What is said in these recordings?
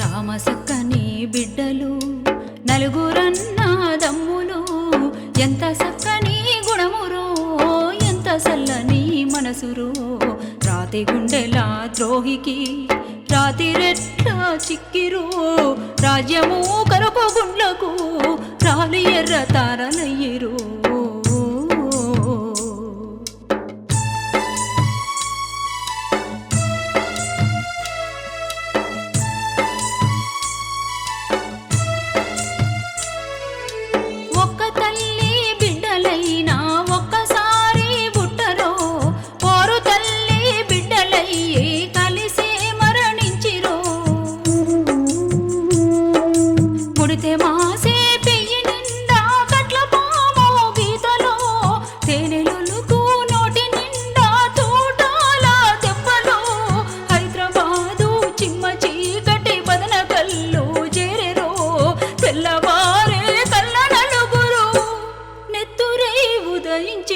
రామసక్కని బిడ్డలు నలుగురన్నాదమ్ములు ఎంత సక్కని గుణమురో ఎంత సల్లని మనసురో రాతి గుండెలా ద్రోహికి రాతిరెట్ల చిక్కిరు రాజ్యము కరుపు గుండ్లకు రాలి ఎర్ర తారలయ్యరు.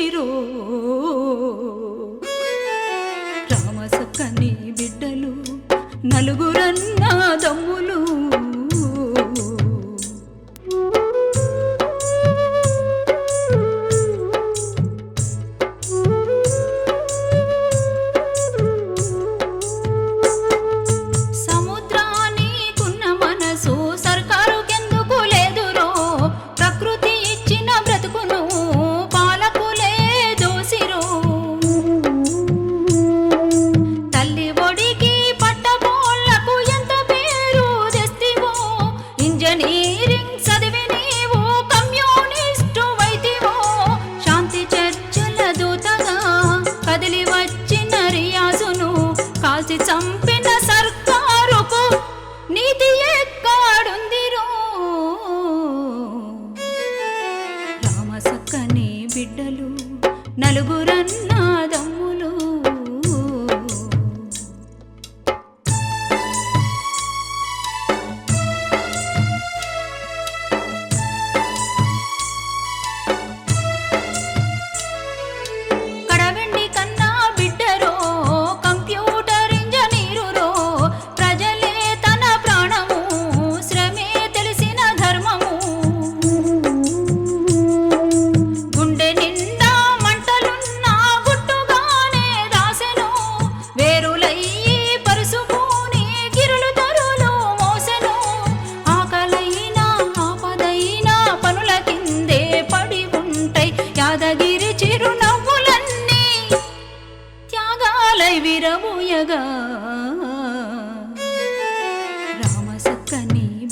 పుట్టిరు రామసక్కని బిడ్డలు నలుగురన్నా దమ్ములు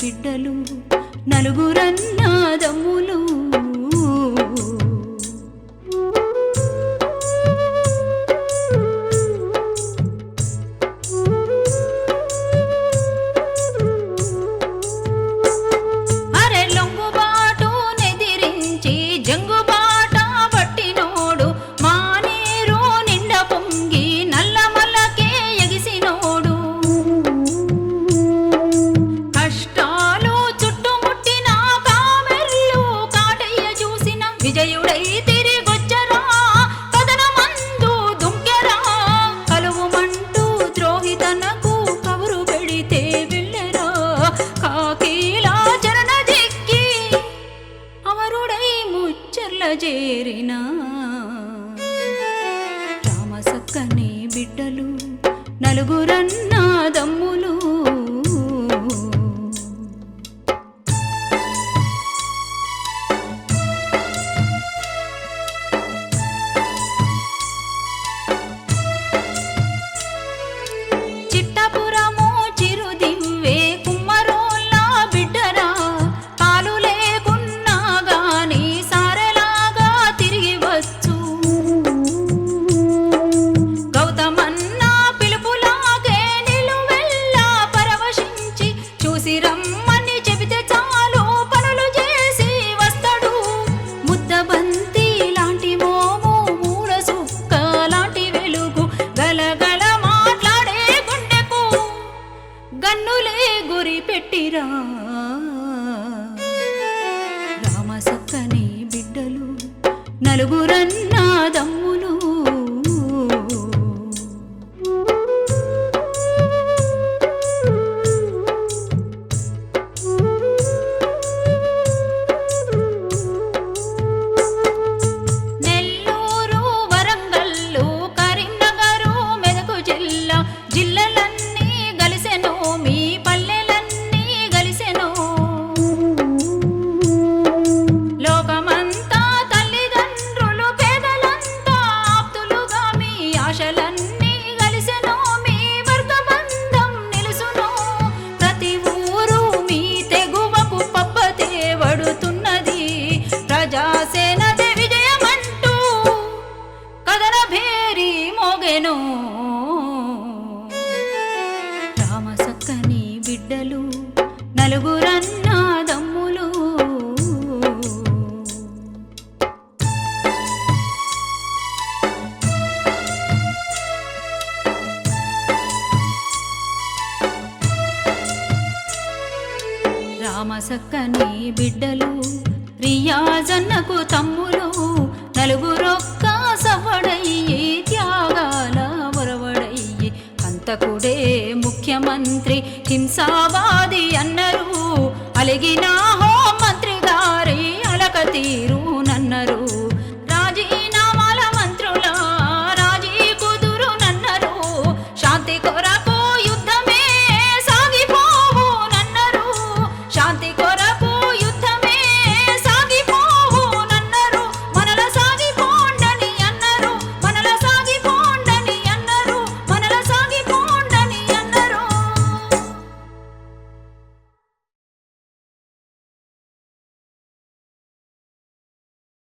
బిడ్డలు నలుగురు చేరిన? రామసక్కని బిడ్డలు నలుగురు திரிபுரநாதம் నలుగురన్నా రామసక్కని బిడ్డలు రియాజన్నకు తమ్ములు నలుగురొక్క సవడయ్యే త్యాగాల ఒరవడయ్యి ముఖ్యమంత్రి హింసావాది అన్నరు. అలిగిన హోంమంత్రి గారి అలక తీరు.